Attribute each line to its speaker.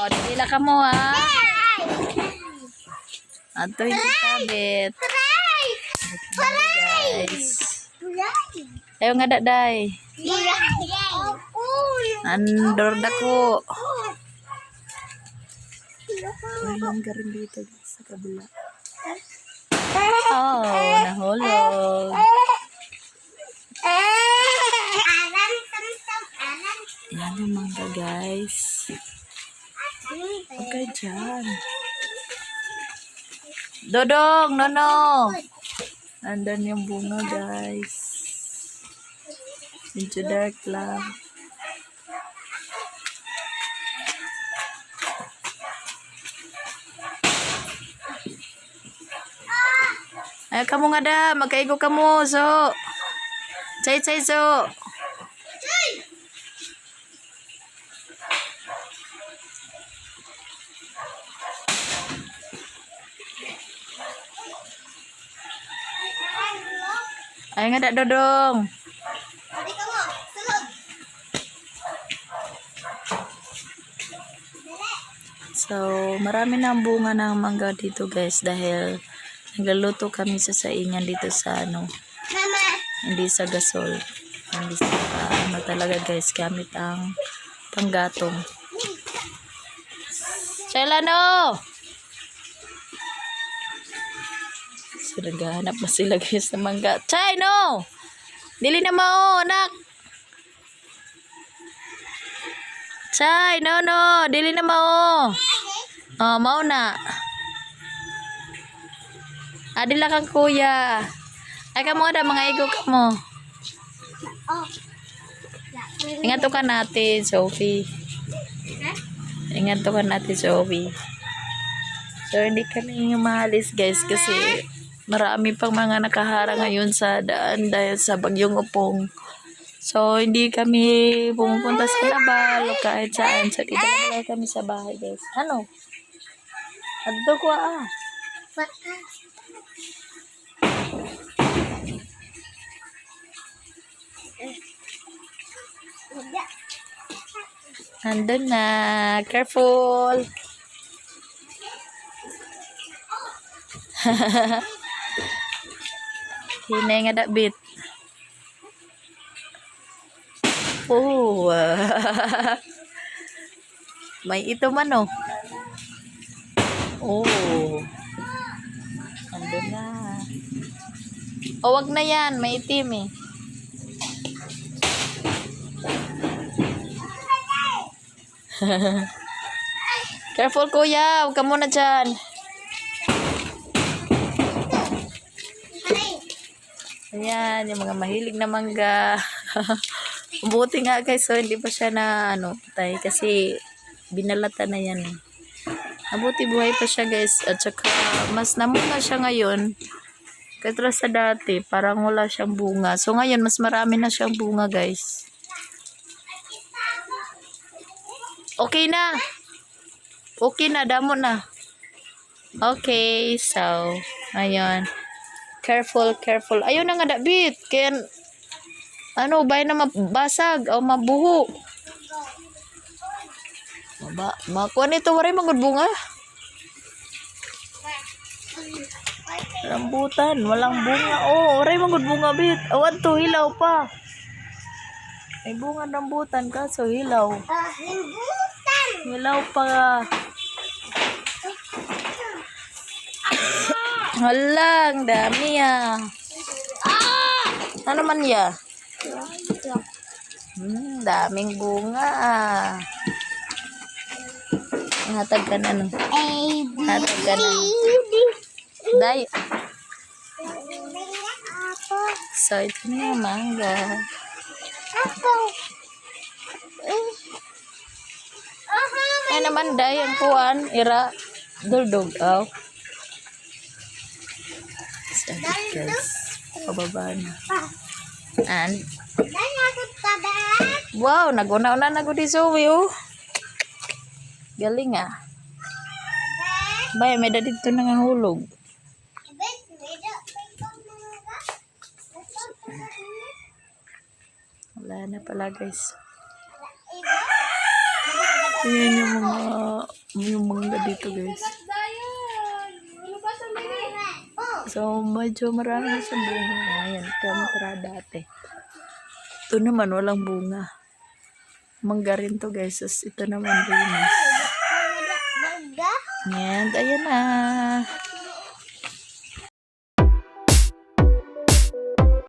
Speaker 1: Adila ka mo ha. Ato hindi kabit. Ayaw nga daday. Andor dako. Ayun ka rin dito sa kabila. Oh, nahulog. Yan yung mangga guys. Huwag kayo dyan. Dodong, nono. Nandun yung bunga guys. Medyo dark lang. Ay, kamu nga da. Magkaigo ka mo, so. Chay, chay, so. Ay nga da, dodong. So, marami na ang bunga ng mangga dito guys dahil nagluluto kami sa saingan dito sa ano,
Speaker 2: Mama,
Speaker 1: hindi sa gasol. Hindi sa ano talaga guys, gamit ang panggatong. Chelano! So, naghahanap na sila guys ng mangga. Chay, no! Dili na mao, anak! Chay, no, no! Dili na mao! Oh, mao na. Adila kang kuya. Ay ka mo ada mga igo ka mo. Ingat ka natin, Sophie. Ingat ka natin, Sophie. So, hindi kami umalis, guys, kasi marami pang mga nakahara ngayon sa daan dahil sa bagyong upong. So, hindi kami pumupunta sa Nabal o kahit saan. So, lang kami sa bahay, guys. Ano? Adto ko ah. Andun na. Careful. Hinay nga dabit. Oh. May ito man oh. Oh. Andun na. O wag na yan. May itim eh. Careful kuya. Huwag ka muna dyan. Ayan, yung mga mahilig na mangga. Buti nga guys, so hindi pa siya na ano, tay kasi binalata na yan. Mabuti buhay pa siya guys. At saka mas namunga siya ngayon. Kaya sa dati, parang wala siyang bunga. So ngayon, mas marami na siyang bunga guys. Okay na. Okay na, damo na. Okay, so, ayun. Careful, careful. Ayaw na nga dabit. Kaya, ano, bay na mabasag o mabuho. Maba, makuha nito, waray magod bunga. Rambutan, walang bunga. Oh, waray magod bunga, bit. Awan to, hilaw pa. May bunga rambutan kaso hilaw.
Speaker 2: Ah, limbutan.
Speaker 1: Hilaw pa. Hala, ang dami ah. Ano man ya? Hmm, daming bunga ah. Hatag ka na no. Hatag ka na. Day. So, ito na yung mangga.
Speaker 2: Apple. Aha,
Speaker 1: Ay naman, day, ang kuwan. Ira. Duldog. Oh. So, guys. Pababa na. And, wow, naguna-una na ko di Zoe, oh. Galing ah. Bay, may da dito
Speaker 2: pekong mga.
Speaker 1: Wala na pala, guys. Ayan yung mga, yung mangga dito guys.
Speaker 2: Oh,
Speaker 1: So, medyo marami na siyang bunga. Ayan, kontra dati. Ito naman, walang bunga. Mangga rin to guys. Ito naman, rimas. Ayan, ayan na.